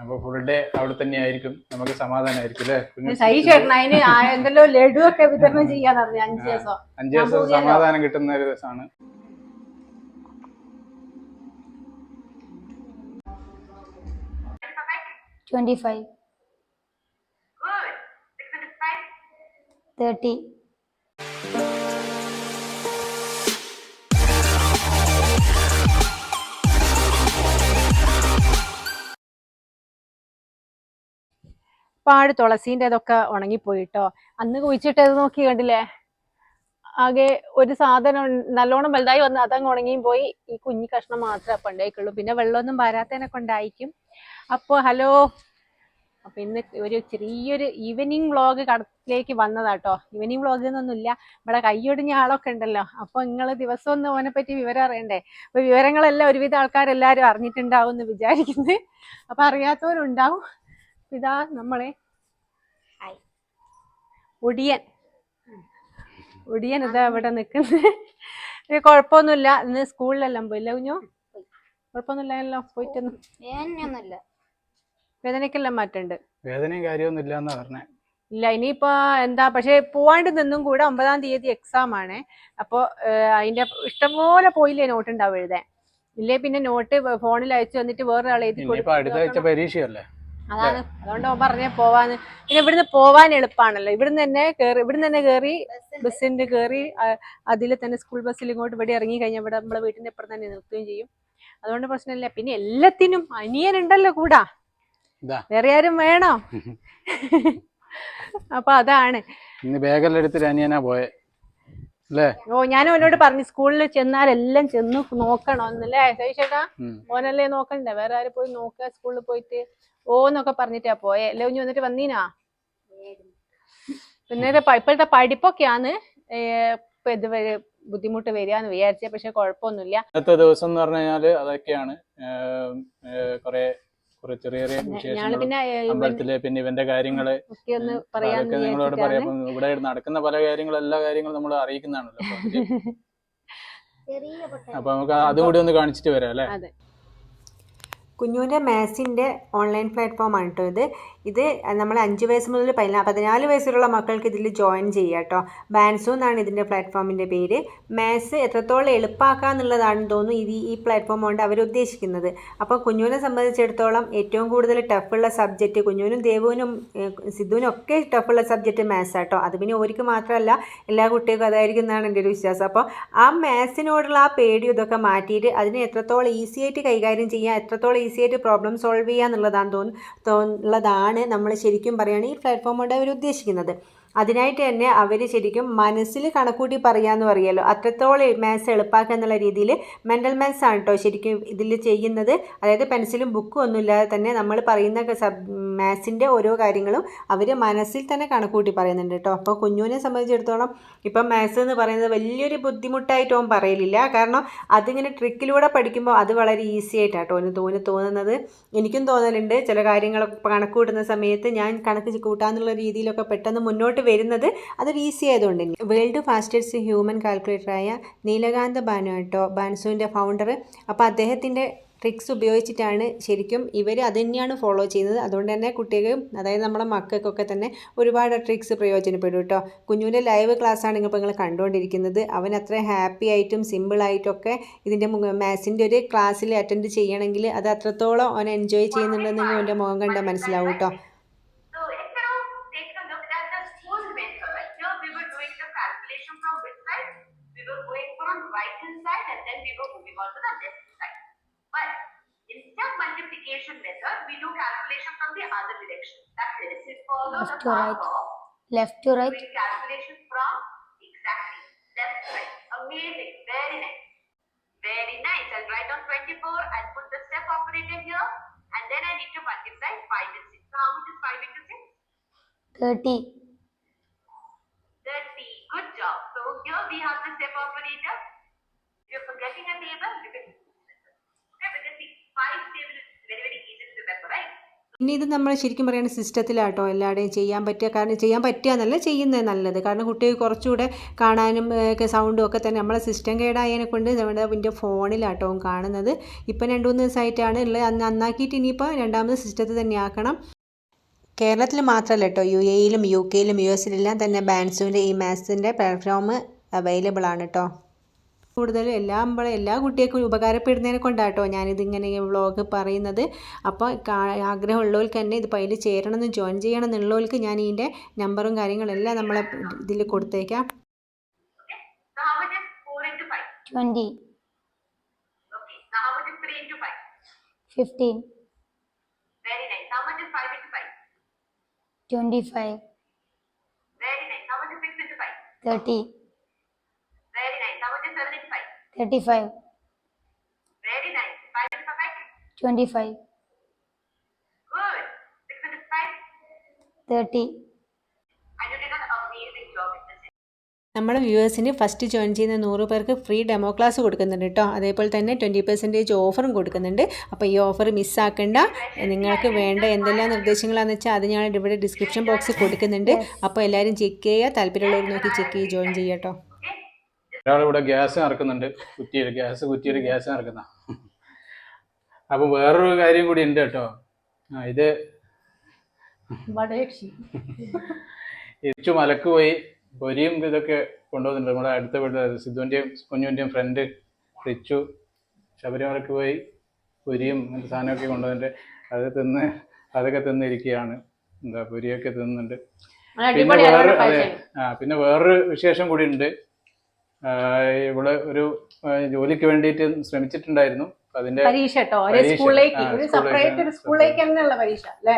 അപ്പൊ full day അവിടെ തന്നെ ആയിരിക്കും. നമുക്ക് സമാധാനമായിരിക്കും അല്ലേ? കുഞ്ഞു സൈ ചേട്ടൻ അതിന് എന്തെല്ലോ ലഡു ഒക്കെ വിതരണം ചെയ്യാന്ന് പറഞ്ഞു അഞ്ചു ദിവസം. അഞ്ചു ദിവസം സമാധാനം കിട്ടുന്ന ഒരു ദിവസമാണ്. ട്വന്റി ഫൈവ് തേർട്ടി പാട് തുളസീന്റെ അതൊക്കെ ഉണങ്ങിപ്പോയിട്ടോ? അന്ന് കുഴിച്ചിട്ട് അത് നോക്കി കണ്ടില്ലേ? ആകെ ഒരു സാധനം നല്ലോണം വലുതായി വന്ന് അതങ്ങ് ഉണങ്ങിയും പോയി. ഈ കുഞ്ഞി കഷ്ണം മാത്രമേ അപ്പം ഉണ്ടായിക്കുള്ളൂ പിന്നെ വെള്ളമൊന്നും വരാത്തതിനെ കൊണ്ടായിരിക്കും അപ്പോൾ ഹലോ. അപ്പം ഇന്ന് ഒരു ചെറിയൊരു ഈവനിങ് വ്ളോഗ് കടത്തിലേക്ക് വന്നതാട്ടോ. ഈവനിങ് വ്ളോഗ് എന്നൊന്നുമില്ല. ഇവിടെ കൈയൊടിഞ്ഞ ആളൊക്കെ ഉണ്ടല്ലോ. അപ്പൊ നിങ്ങൾ ദിവസം ഒന്ന് ഓനെ പറ്റി വിവരം അറിയണ്ടേ? അപ്പോൾ വിവരങ്ങളെല്ലാം ഒരുവിധ ആൾക്കാരെല്ലാവരും അറിഞ്ഞിട്ടുണ്ടാവും എന്ന് വിചാരിക്കുന്നത് അപ്പൊ അറിയാത്തവരുണ്ടാവും. ഇതാ നമ്മളെ. ഒടിയൻ ഒടിയൻ ഇതാ ഇവിടെ നിൽക്കുന്നത്. കുഴപ്പമൊന്നുമില്ല. ഇന്ന് സ്കൂളിലെല്ലാം പോയില്ല കുഞ്ഞു? കുഴപ്പമൊന്നുമില്ലല്ലോ. പോയിട്ടൊന്നും. വേദനക്കെല്ലാം മാറ്റണ്ട് വേദനയും കാര്യമൊന്നും ഇല്ല എന്നാ പറഞ്ഞേ. ഇല്ല ഇനിയിപ്പോ എന്താ പക്ഷെ പോവാണ്ട് നിന്നും കൂടെ ഒമ്പതാം തീയതി എക്സാം ആണ്. അപ്പൊ അതിന്റെ ഇഷ്ടംപോലെ പോയില്ലേ നോട്ട് ഉണ്ടാവും എഴുതാൻ. ഇല്ലേ പിന്നെ നോട്ട് ഫോണിൽ അയച്ചു വന്നിട്ട് വേറൊരാൾ എഴുതി അടുത്ത പരീക്ഷയല്ലേ? അതാണ്. അതുകൊണ്ട് പറഞ്ഞ പോവാന്ന്. പിന്നെ ഇവിടുന്ന് പോവാൻ എളുപ്പമാണല്ലോ ഇവിടുന്ന് തന്നെ കേറി ഇവിടുന്ന് തന്നെ കേറി ബസ്സിന്റെ. കേറി അതിൽ തന്നെ സ്കൂൾ ബസ്സിൽ ഇങ്ങോട്ട് ഇവിടെ ഇറങ്ങി കഴിഞ്ഞാൽ ഇവിടെ നമ്മളെ വീട്ടിന്റെ ഇപ്പുറം തന്നെ നിർത്തുകയും ചെയ്യും. അതുകൊണ്ട് പ്രശ്നമില്ല. പിന്നെ എല്ലാത്തിനും അനിയനുണ്ടല്ലോ കൂടാ. വേറെ ആരും വേണോ? അപ്പൊ അതാണ്. ഇന്ന് ബാഗെല്ലാം എടുത്തിട്ട് അനിയനാ പോയെ. ഓ ഞാൻ അവനോട് പറഞ്ഞു സ്കൂളിൽ ചെന്നാൽ എല്ലാം ചെന്ന് നോക്കണം. എന്നല്ലേ ചേട്ടാ ഓനല്ലേ നോക്കണ്ടേ? വേറെ ആരും പോയി നോക്കുക സ്കൂളിൽ പോയിട്ട്. ഓ എന്നൊക്കെ പറഞ്ഞിട്ടാ പോയെ. അല്ലെ കുഞ്ഞു വന്നിട്ട് വന്നീനാ? പിന്നെ ഇപ്പോഴത്തെ പഠിപ്പൊക്കെയാണ് ഏർ ഇപ്പൊ ഇത് വരെ ബുദ്ധിമുട്ട് വരികയെന്ന് വിചാരിച്ച പക്ഷെ കുഴപ്പമൊന്നുമില്ല. ഇന്നത്തെ ദിവസം എന്ന് പറഞ്ഞു കഴിഞ്ഞാൽ അതൊക്കെയാണ്. കുറെ കുറെ ചെറിയ ചെറിയ പിന്നെ അമ്പലത്തിലെ പിന്നെ ഇവന്റെ കാര്യങ്ങൾ അതൊക്കെ നിങ്ങളോട് പറയാം. ഇവിടെ നടക്കുന്ന പല കാര്യങ്ങളും എല്ലാ കാര്യങ്ങളും നമ്മൾ അറിയിക്കുന്നതാണല്ലോ. അപ്പൊ നമുക്ക് അതും കൂടി ഒന്ന് കാണിച്ചിട്ട് വരാം അല്ലേ? അതെ. കുഞ്ഞുവിന്റെ മാത്സിന്റെ ഓൺലൈൻ പ്ലാറ്റ്ഫോമാണ് കേട്ടോ ഇത്. ഇത് നമ്മൾ അഞ്ച് വയസ്സ് മുതൽ പതിനാ പതിനാല് വയസ്സുള്ള മക്കൾക്ക് ഇതിൽ ജോയിൻ ചെയ്യുക കേട്ടോ. ബാൻസു എന്നാണ് ഇതിന്റെ പ്ലാറ്റ്ഫോമിന്റെ പേര്. മാത്സ് എത്രത്തോളം എളുപ്പമാക്കുക എന്നുള്ളതാണെന്ന് തോന്നുന്നു ഇത് ഈ പ്ലാറ്റ്ഫോം കൊണ്ട് അവർ ഉദ്ദേശിക്കുന്നത്. അപ്പോൾ കുഞ്ഞുവിനെ സംബന്ധിച്ചിടത്തോളം ഏറ്റവും കൂടുതൽ ടഫുള്ള സബ്ജക്റ്റ് കുഞ്ഞുവിനും ദേവുവിനും സിദ്ധുവിനും ഒക്കെ ടഫുള്ള സബ്ജക്റ്റ് മാത്സ് ആട്ടോ അത് പിന്നെ ഓർക്ക് മാത്രമല്ല എല്ലാ കുട്ടികൾക്കും അതായിരിക്കും എന്നാണ് എന്റെ ഒരു വിശ്വാസം. അപ്പോൾ ആ മാത്സിനോടുള്ള ആ പേടി ഇതൊക്കെ മാറ്റിയിട്ട് അതിനെ എത്രത്തോളം ഈസി ആയിട്ട് കൈകാര്യം ചെയ്യുക എത്രത്തോളം ഈസി ആയിട്ട് പ്രോബ്ലം സോൾവ് ചെയ്യുക എന്നുള്ളതാണ് തോന്നുന്നു നമ്മൾ ശരിക്കും പറയുകയാണെങ്കിൽ ഈ പ്ലാറ്റ്ഫോം കൊണ്ട് അവർ ഉദ്ദേശിക്കുന്നത്. അതിനായിട്ട് തന്നെ അവർ ശരിക്കും മനസ്സിൽ കണക്കൂട്ടി പറയാന്ന് പറയുമല്ലോ അത്രത്തോളം മാത്സ് എളുപ്പാക്കുക എന്നുള്ള രീതിയിൽ മെന്റൽ മാത്സ് ആണ് കേട്ടോ ശരിക്കും ഇതിൽ ചെയ്യുന്നത്. അതായത് പെൻസിലും ബുക്കും ഒന്നുമില്ലാതെ തന്നെ നമ്മൾ പറയുന്ന സബ് മാത്സിന്റെ ഓരോ കാര്യങ്ങളും അവർ മനസ്സിൽ തന്നെ കണക്കൂട്ടി പറയുന്നുണ്ട് കേട്ടോ. അപ്പോൾ കുഞ്ഞുവിനെ സംബന്ധിച്ചിടത്തോളം ഇപ്പം മാത്സ് എന്ന് പറയുന്നത് വലിയൊരു ബുദ്ധിമുട്ടായിട്ട് പറയലില്ല. കാരണം അതിങ്ങനെ ട്രിക്കിലൂടെ പഠിക്കുമ്പോൾ അത് വളരെ ഈസി ആയിട്ടാണ് കേട്ടോ ഒന്ന് തോന്നി തോന്നുന്നത്. എനിക്കും തോന്നലുണ്ട്. ചില കാര്യങ്ങളൊക്കെ കണക്ക് കൂട്ടുന്ന സമയത്ത് ഞാൻ കണക്ക് കൂട്ടാന്നുള്ള രീതിയിലൊക്കെ പെട്ടെന്ന് മുന്നോട്ട് വരുന്നത് അതൊരു ഈസി ആയതുകൊണ്ട് വേൾഡ് ഫാസ്റ്റസ്റ്റ് ഹ്യൂമൻ കാൽക്കുലേറ്ററായ നീലകാന്ത ബാനു കേട്ടോ ബാൻസുവിന്റെ ഫൗണ്ടർ അപ്പോൾ അദ്ദേഹത്തിന്റെ ട്രിക്സ് ഉപയോഗിച്ചിട്ടാണ് ശരിക്കും ഇവർ അത് തന്നെയാണ് ഫോളോ ചെയ്യുന്നത്. അതുകൊണ്ട് തന്നെ കുട്ടികൾക്കും അതായത് നമ്മുടെ മക്കൾക്കൊക്കെ തന്നെ ഒരുപാട് ട്രിക്സ് പ്രയോജനപ്പെടും കേട്ടോ കുഞ്ഞുവിന്റെ ലൈവ് ക്ലാസ്സാണ് ഇപ്പോൾ നിങ്ങൾ കണ്ടുകൊണ്ടിരിക്കുന്നത് അവൻ അത്ര ഹാപ്പി ആയിട്ടും സിമ്പിളായിട്ടൊക്കെ ഇതിന്റെ മാത്സിന്റെ ഒരു ക്ലാസ്സിൽ അറ്റൻഡ് ചെയ്യണമെങ്കിൽ അത് അത്രത്തോളം അവൻ എൻജോയ് ചെയ്യുന്നുണ്ടെന്ന് അവന്റെ മുഖം കണ്ടാൽ മനസ്സിലാവും കേട്ടോ multiplication method, we do calculation from the other direction. That is, we follow left the to right. Of left to right. Calculation from exactly left to right. Amazing. Very nice. Very nice. I'll write on 24. I'll put the step operator here. And then I need to multiply 5 and 6. So how much is 5 into 6? 30. 30. Good job. So here we have the step operator. If you're forgetting a table, you can Okay, but the 5 table is പിന്നെ ഇത് നമ്മൾ ശരിക്കും പറയുകയാണെങ്കിൽ സിസ്റ്റത്തിലാട്ടോ എല്ലാവരുടെയും ചെയ്യാൻ പറ്റുക. കാരണം ചെയ്യാൻ പറ്റുക എന്നല്ല ചെയ്യുന്നത് നല്ലത്. കാരണം കുട്ടികൾ കുറച്ചുകൂടെ കാണാനും ഒക്കെ സൗണ്ടും ഒക്കെ തന്നെ നമ്മളെ സിസ്റ്റം കേടായതിനെ കൊണ്ട് നമ്മുടെ ഇതിന്റെ ഫോണിലാട്ടോ കാണുന്നത്. ഇപ്പം രണ്ട് മൂന്ന് ദിവസമായിട്ടാണ് ഉള്ളത്. അന്ന് നന്നാക്കിയിട്ട് ഇനിയിപ്പോൾ രണ്ടാമത് സിസ്റ്റത്തിൽ തന്നെ ആക്കണം. കേരളത്തിൽ മാത്രമല്ല കേട്ടോ യു എയിലും യു കെയിലും യു എസിലെല്ലാം തന്നെ ബാൻസുവിന്റെ ഈ മാത്സിന്റെ പ്ലാറ്റ്ഫോം അവൈലബിൾ ആണ് കേട്ടോ. കൂടുതലും എല്ലാ നമ്മളെ എല്ലാ കുട്ടികൾക്കും ഉപകാരപ്പെടുന്നതിനെ കൊണ്ടാട്ടോ ഞാനിതിങ്ങനെ വ്ളോഗ് പറയുന്നത് അപ്പോൾ ആഗ്രഹമുള്ളവർക്ക് തന്നെ ഇത് പയ്യിൽ ചേരണമെന്ന് ജോയിൻ ചെയ്യണം എന്നുള്ളവർക്ക് ഞാൻ ഇതിന്റെ നമ്പറും കാര്യങ്ങളെല്ലാം നമ്മളെ ഇതിൽ കൊടുത്തേക്കാം twenty how much is 4 5? Twenty Okay. Now how much is 3 5? Fifteen Very nice. How 5 5? Twenty five Very nice. How much is 6 5? Thirty 35 very nice. 25 30 നമ്മുടെ വ്യൂവേഴ്സിന് ഫസ്റ്റ് ജോയിൻ ചെയ്യുന്ന നൂറ് പേർക്ക് ഫ്രീ ഡെമോ ക്ലാസ് കൊടുക്കുന്നുണ്ട് കേട്ടോ അതേപോലെ തന്നെ ട്വന്റി പെർസെന്റേജ് ഓഫറും കൊടുക്കുന്നുണ്ട്. അപ്പോൾ ഈ ഓഫർ മിസ്സാക്കേണ്ട നിങ്ങൾക്ക് വേണ്ട എന്തെല്ലാം നിർദ്ദേശങ്ങളാണെന്ന് വെച്ചാൽ അത് ഞാൻ ഇവിടെ ഡിസ്ക്രിപ്ഷൻ ബോക്സിൽ കൊടുക്കുന്നുണ്ട്. അപ്പോൾ എല്ലാവരും ചെക്ക് ചെയ്യുക. താല്പര്യമുള്ളവർ നോക്കി ചെക്ക് ചെയ്ത് ജോയിൻ ചെയ്യാം കേട്ടോ ഒരാളിവിടെ ഗ്യാസ് നിറക്കുന്നുണ്ട് കുറ്റിയിൽ ഗ്യാസ് കുറ്റിയിൽ ഗ്യാസ് നിറക്കുന്ന അപ്പോൾ വേറൊരു കാര്യം കൂടി ഉണ്ട് കേട്ടോ. ആ ഇത് ഇച്ചു മലക്ക് പോയി. പൊരിയും ഇതൊക്കെ കൊണ്ടുവന്നിട്ടുണ്ട്. നമ്മുടെ അടുത്ത വീട്ടിൽ സിദ്ധുവിന്റെയും കുഞ്ഞുവിന്റെയും ഫ്രണ്ട് റിച്ചു ശബരിമലക്ക് പോയി പൊരിയും അങ്ങനത്തെ സാധനമൊക്കെ കൊണ്ടുവന്നിട്ട് അത് തിന്ന് അതൊക്കെ തിന്നിരിക്കുകയാണ്. എന്താ പൊരിയൊക്കെ തിന്നുന്നുണ്ട്. പിന്നെ വേറെ അതെ. ആ പിന്നെ വേറൊരു വിശേഷം കൂടി ഉണ്ട്. ഇവിടെ ഒരു ജോലിക്ക് വേണ്ടിയിട്ട് ശ്രമിച്ചിട്ടുണ്ടായിരുന്നു. അതിന്റെ പരീക്ഷ കേട്ടോ? ഒരു. സ്കൂളിലേക്ക് ഒരു സെപ്പറേറ്റ് ഒരു സ്കൂളിലേക്ക് തന്നെയുള്ള പരീക്ഷ അല്ലേ?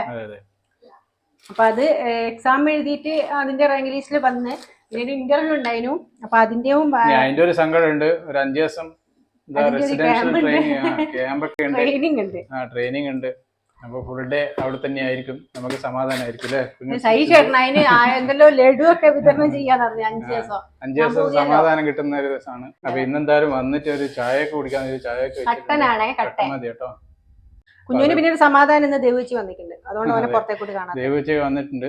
അപ്പൊ അത് എക്സാം എഴുതിയിട്ട് അതിന്റെ റാങ്ക് ലിസ്റ്റിൽ വന്ന് ഇതിന്റെ ഒരു ഇന്റർവ്യൂ ഉണ്ടായിരുന്നു. അപ്പൊ അതിന്റെയും അതിന്റെ ഒരു സങ്കടം ഉണ്ട് ഒരു അഞ്ചു ദിവസം റെസിഡൻഷ്യൽ. ട്രെയിനിങ് ക്യാമ്പൊക്കെ ഉണ്ട്. ട്രെയിനിങ് ഉണ്ട്. അപ്പൊ ഫുൾ ഡേ അവിടെ തന്നെ ആയിരിക്കും നമുക്ക് സമാധാനമായിരിക്കും അല്ലേ? സൈ ചേട്ടൻ അതിന് എന്തെല്ലോ ലഡു ഒക്കെ വിതരണം ചെയ്യാന്ന് പറഞ്ഞു അഞ്ച് ദിവസം. അഞ്ചു ദിവസം സമാധാനം കിട്ടുന്ന ഒരു ദിവസമാണ് അപ്പൊ ഇന്നെന്തായാലും വന്നിട്ട് ഒരു ചായ ഒക്കെ കുടിക്കാൻ ഒരു വെച്ചിട്ടുണ്ട്. കട്ടനാണേ കട്ടൻ. മതി കേട്ടോ. കുഞ്ഞുവിന് പിന്നെ ഒരു സമാധാനം ഇന്ന് ദേവിച്ച് വന്നിട്ടുണ്ട്. അതുകൊണ്ട് അവനെ. പുറത്തേക്കൂടി കാണാം ദേവിച്ച് വന്നിട്ടുണ്ട്.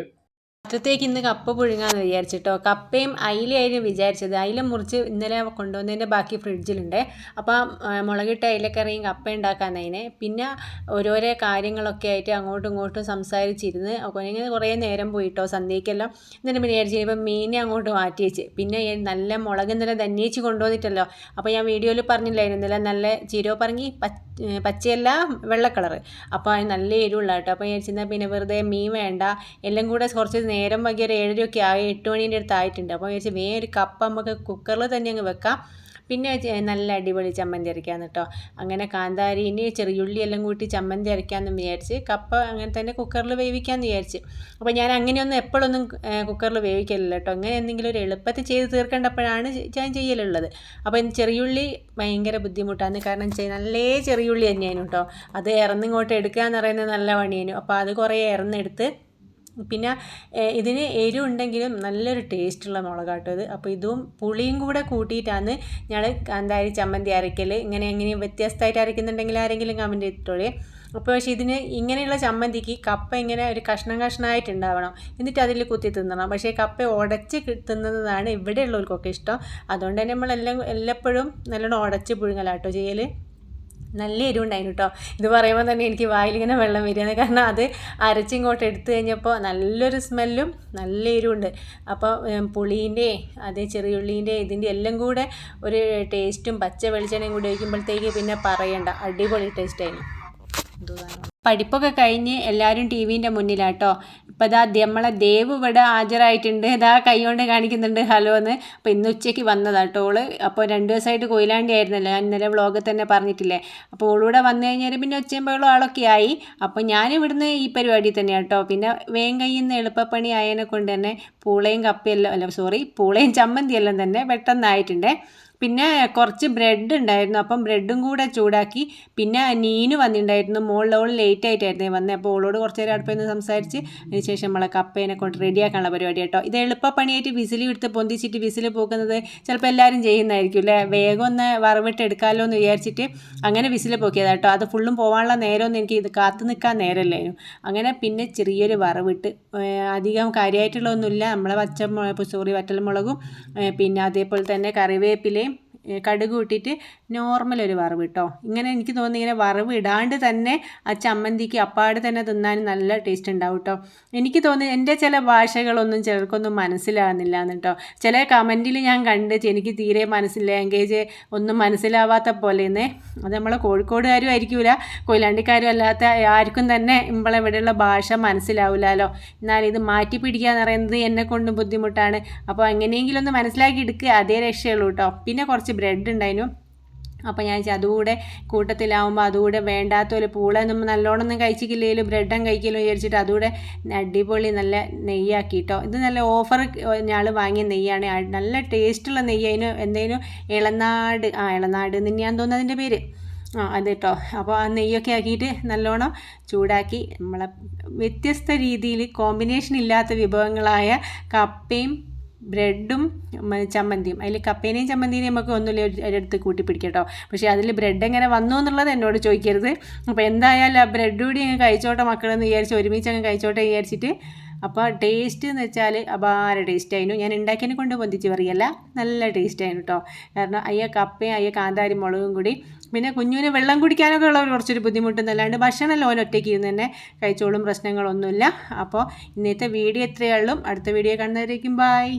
രാത്രിത്തേക്ക് ഇന്ന് കപ്പ പുഴുങ്ങാന്ന് വിചാരിച്ചിട്ടോ. കപ്പയും അയിലയായിരുന്നു വിചാരിച്ചത്. അയില മുറിച്ച് ഇന്നലെ കൊണ്ടുവന്നതിന്റെ ബാക്കി ഫ്രിഡ്ജിലുണ്ട്. അപ്പോൾ മുളകിട്ട അയിലക്കറിയും കപ്പ ഉണ്ടാക്കാന്നതിന് പിന്നെ ഓരോരോ കാര്യങ്ങളൊക്കെ ആയിട്ട് അങ്ങോട്ടും ഇങ്ങോട്ടും സംസാരിച്ചിരുന്ന്. ഇങ്ങനെ കുറേ നേരം പോയിട്ടോ സന്ധ്യയ്ക്കെല്ലാം. എന്നിട്ട് പിന്നെ ഇപ്പം മീനെ അങ്ങോട്ട് മാറ്റി വെച്ച്. പിന്നെ നല്ല മുളക് ഇന്നലെ ധന്യേച്ച് കൊണ്ടുവന്നിട്ടല്ലോ. അപ്പോൾ ഞാൻ വീഡിയോയിൽ പറഞ്ഞില്ലായിരുന്നു. ഇന്നലെ നല്ല ചീരോ പറങ്ങി പച്ചയല്ല വെള്ള അപ്പോൾ അത് നല്ല എരിവുള്ള കേട്ടോ. അപ്പോൾ ഞാൻ വിചാരിച്ചിരുന്നാൽ പിന്നെ വെറുതെ മീൻ വേണ്ട. എല്ലാം കൂടെ കുറച്ച് നേരം വൈകി ഒരു ഏഴരയൊക്കെ ആയി എട്ട് മണീന്റെ അടുത്ത് ആയിട്ടുണ്ട്. അപ്പോൾ വിചാരിച്ചു വേ ഒരു കപ്പ നമുക്ക് കുക്കറിൽ തന്നെ അങ്ങ് വെക്കാം. പിന്നെ നല്ല അടിപൊളി ചമ്മന്തി അരയ്ക്കാന്ന് കേട്ടോ അങ്ങനെ കാന്താരിന് ചെറിയുള്ളി എല്ലാം കൂട്ടി ചമ്മന്തി അരയ്ക്കാമെന്ന് വിചാരിച്ച് കപ്പ അങ്ങനെ തന്നെ കുക്കറിൽ വേവിക്കാമെന്ന് വിചാരിച്ച്. അപ്പോൾ ഞാൻ അങ്ങനെയൊന്നും എപ്പോഴൊന്നും കുക്കറിൽ വേവിക്കലില്ല കേട്ടോ അങ്ങനെ എന്തെങ്കിലും ഒരു എളുപ്പത്തിൽ ചെയ്ത് തീർക്കേണ്ടപ്പോഴാണ് ഞാൻ ചെയ്യലുള്ളത്. അപ്പോൾ ഈ ചെറിയുള്ളി ഭയങ്കര ബുദ്ധിമുട്ടാണ്. കാരണം നല്ല ചെറിയുള്ളി തന്നെയായിരുന്നു കേട്ടോ അത് ഇറന്നിങ്ങോട്ട് എടുക്കുക എന്ന് പറയുന്നത് നല്ല പണിയായിരുന്നു അപ്പോൾ അത് കുറേ ഇറന്നെടുത്ത് പിന്നെ ഇതിന് എരിവുണ്ടെങ്കിലും നല്ലൊരു ടേസ്റ്റുള്ള മുളകാട്ടോ ഇത്. അപ്പോൾ ഇതും പുളിയും കൂടെ കൂട്ടിയിട്ടാണ് ഞങ്ങൾ കാന്താരി ചമ്മന്തി അരയ്ക്കൽ ഇങ്ങനെ എങ്ങനെയും വ്യത്യസ്തമായിട്ട് അരയ്ക്കുന്നുണ്ടെങ്കിൽ ആരെങ്കിലും കമന്റ് ചെയ്തിട്ടോളേ. അപ്പോൾ പക്ഷേ ഇതിന് ഇങ്ങനെയുള്ള ചമ്മന്തിക്ക് കപ്പ ഇങ്ങനെ ഒരു കഷ്ണം കഷ്ണമായിട്ടുണ്ടാവണം എന്നിട്ട് അതിൽ കുത്തി തിന്നണം. പക്ഷേ കപ്പ ഉടച്ച് തിന്നുന്നതാണ് ഇവിടെയുള്ളവർക്കൊക്കെ ഇഷ്ടം. അതുകൊണ്ട് തന്നെ നമ്മളെല്ലാം എല്ലപ്പോഴും നല്ലോണം ഉടച്ച് പുഴുങ്ങലാട്ടോ ചെയ്യൽ നല്ല എരിവുണ്ടായിരുന്നു കേട്ടോ. ഇത് പറയുമ്പോൾ തന്നെ എനിക്ക് വായിലിങ്ങനെ വെള്ളം വരികയാണ് കാരണം അത് അരച്ചിങ്ങോട്ട് എടുത്തു കഴിഞ്ഞപ്പോൾ നല്ലൊരു സ്മെല്ലും നല്ല എരിവുണ്ട്. അപ്പോൾ പുളീന്റെ അതേ ചെറിയുള്ളീന്റെ ഇതിന്റെ എല്ലാം കൂടെ ഒരു ടേസ്റ്റും പച്ച വെളിച്ചെണ്ണയും കൂടി ഒഴിക്കുമ്പോഴത്തേക്ക് പിന്നെ പറയണ്ട. അടിപൊളി ടേസ്റ്റായിരുന്നു. പഠിപ്പൊക്കെ കഴിഞ്ഞ് എല്ലാവരും ടി വിന്റെ മുന്നിലാട്ടോ. ഇപ്പോൾ ഇതാ നമ്മളെ ദേവ് ഇവിടെ ഹാജരായിട്ടുണ്ട്. ഇതാ കൈ കൊണ്ട് കാണിക്കുന്നുണ്ട്. ഹലോ എന്ന്. അപ്പോൾ ഇന്ന് ഉച്ചയ്ക്ക് വന്നതാട്ടോ ഓൾ. അപ്പോൾ രണ്ട് ദിവസമായിട്ട് കൊയിലാണ്ടി ആയിരുന്നല്ലോ. ഞാൻ ഇന്നലെ വ്ളോഗിൽ തന്നെ പറഞ്ഞിട്ടില്ലേ. അപ്പോൾ ഓളൂടെ വന്നു കഴിഞ്ഞാൽ പിന്നെ ഉച്ചയുമ്പോഴും ആളൊക്കെ ആയി. അപ്പോൾ ഞാൻ ഇവിടുന്ന് ഈ പരിപാടി തന്നെയാണ് കേട്ടോ പിന്നെ വേഗം കയ്യുന്ന എളുപ്പപ്പണി ആയതിനെ കൊണ്ട് തന്നെ പൂളയും കപ്പയെല്ലാം അല്ല സോറി പൂളയും ചമ്മന്തിയെല്ലാം തന്നെ പെട്ടെന്നായിട്ടുണ്ടേ. പിന്നെ കുറച്ച് ബ്രെഡ് ഉണ്ടായിരുന്നു. അപ്പം ബ്രെഡും കൂടെ ചൂടാക്കി പിന്നെ നീന് വന്നിട്ടുണ്ടായിരുന്നു. മുകളിലോൾ ലേറ്റ് ആയിട്ടായിരുന്നു വന്നത് അപ്പോൾ ഓളോട് കുറച്ച് നേരം അടുപ്പിൽ നിന്ന് സംസാരിച്ച് അതിനുശേഷം നമ്മളെ കപ്പേനെ കൊണ്ട് റെഡിയാക്കാനുള്ള പരിപാടി കേട്ടോ. ഇത് എളുപ്പ പണിയായിട്ട് വിസിലി എടുത്ത് പൊന്തിച്ചിട്ട് വിസിൽ പോക്കുന്നത് ചിലപ്പോൾ എല്ലാവരും ചെയ്യുന്നതായിരിക്കും അല്ലേ? വേഗം ഒന്ന് വറവിട്ട് എടുക്കാമല്ലോ എന്ന് വിചാരിച്ചിട്ട് അങ്ങനെ വിസിൽ പോക്കിയതാണ് കേട്ടോ. അത് ഫുള്ളും പോകാനുള്ള നേരമൊന്നും എനിക്ക് ഇത് കാത്തു നിൽക്കാൻ നേരമല്ലായിരുന്നു. അങ്ങനെ പിന്നെ ചെറിയൊരു വറവിട്ട് അധികം കാര്യമായിട്ടുള്ളതൊന്നുമില്ല. നമ്മളെ പച്ച സോറി വറ്റൽമുളകും മുളകും പിന്നെ അതേപോലെ തന്നെ കറിവേപ്പിലയും കടുക് കൂട്ടിയിട്ട് നോർമൽ ഒരു വറവ് കേട്ടോ ഇങ്ങനെ എനിക്ക് തോന്നുന്നു ഇങ്ങനെ വറവ് ഇടാണ്ട് തന്നെ ആ ചമ്മന്തിക്ക് അപ്പാട് തന്നെ തിന്നാൻ നല്ല ടേസ്റ്റ് ഉണ്ടാവും കേട്ടോ എനിക്ക് തോന്നുന്നു എന്റെ ചില ഭാഷകളൊന്നും ചിലർക്കൊന്നും മനസ്സിലാകുന്നില്ല എന്ന് കേട്ടോ ചില കമന്റിൽ ഞാൻ കണ്ട് എനിക്ക് തീരെ മനസ്സിൽ ലാംഗ്വേജ് ഒന്നും മനസ്സിലാവാത്ത പോലെയെന്നേ. അത് നമ്മളെ കോഴിക്കോടുകാരും ആയിരിക്കില്ല കൊയിലാണ്ടിക്കാരും അല്ലാത്ത ആർക്കും തന്നെ നമ്മളെ ഇവിടെയുള്ള ഭാഷ മനസ്സിലാവില്ലല്ലോ എന്നാൽ ഇത് മാറ്റി പിടിക്കുക എന്ന് പറയുന്നത് എന്നെ കൊണ്ടും ബുദ്ധിമുട്ടാണ്. അപ്പോൾ എങ്ങനെയെങ്കിലും ഒന്ന് മനസ്സിലാക്കി എടുക്കുക അതേ രക്ഷയുള്ളൂ കേട്ടോ പിന്നെ കുറച്ച് ബ്രെഡ് ഉണ്ടായിരുന്നു. അപ്പോൾ ഞാൻ അതുകൂടെ കൂട്ടത്തിലാവുമ്പോൾ അതുകൂടെ വേണ്ടാത്ത ഒരു പൂളൊന്നും നല്ലോണം ഒന്നും കഴിച്ചിട്ടില്ലെങ്കിലും ബ്രെഡും കഴിക്കലും വിചാരിച്ചിട്ട് അതുകൂടെ അടിപൊളി നല്ല നെയ്യാക്കി കേട്ടോ ഇത് നല്ല ഓഫർ ഞാൾ വാങ്ങിയ നെയ്യാണ്. നല്ല ടേസ്റ്റുള്ള നെയ്യ്. അതിന് എന്തെങ്കിലും ഇളനാട്. ആ ഇളനാട് എന്ന് ഞാൻ തോന്നുന്നു അതിന്റെ പേര്. ആ അത് കേട്ടോ അപ്പോൾ ആ നെയ്യൊക്കെ ആക്കിയിട്ട് നല്ലോണം ചൂടാക്കി നമ്മളെ വ്യത്യസ്ത രീതിയിൽ കോമ്പിനേഷൻ ഇല്ലാത്ത വിഭവങ്ങളായ കപ്പയും ബ്രെഡും ചമ്മന്തിയും. അതിൽ കപ്പേനെയും ചമ്മന്തിനെയും നമുക്ക് ഒന്നുമില്ല ഒരു- ഒരിടത്ത് കൂട്ടി പിടിക്കട്ടോ കേട്ടോ. പക്ഷേ അതിൽ ബ്രെഡ് എങ്ങനെ വന്നു എന്നുള്ളത് എന്നോട് ചോദിക്കരുത്. അപ്പോൾ എന്തായാലും ആ ബ്രെഡ് കൂടി അങ്ങ് കഴിച്ചോട്ടെ മക്കളെന്ന് വിചാരിച്ച് ഒരുമിച്ച് അങ്ങ് കഴിച്ചോട്ടെ വിചാരിച്ചിട്ട് അപ്പോൾ ടേസ്റ്റ് എന്ന് വെച്ചാൽ അപാര ടേസ്റ്റ് ആയിരുന്നു. ഞാൻ ഉണ്ടാക്കിയതിനെ കൊണ്ട് പൊന്തിച്ച് പറയല്ല. നല്ല ടേസ്റ്റ് ആയിരുന്നു കേട്ടോ കാരണം അയ്യ കപ്പയും അയ്യ കാന്താരി മുളകും കൂടി. പിന്നെ കുഞ്ഞുവിന് വെള്ളം കുടിക്കാനൊക്കെ ഉള്ള കുറച്ചൊരു ബുദ്ധിമുട്ടെന്നല്ലാണ്ട് ഭക്ഷണമല്ല ഓൻ ഒറ്റയ്ക്ക് ഇരുന്ന് തന്നെ കഴിച്ചോളും പ്രശ്നങ്ങളൊന്നുമില്ല. അപ്പോൾ ഇന്നത്തെ വീഡിയോ എത്രയേ ഉള്ളൂ. അടുത്ത വീഡിയോ കാണുന്നവരേക്കും ബായ്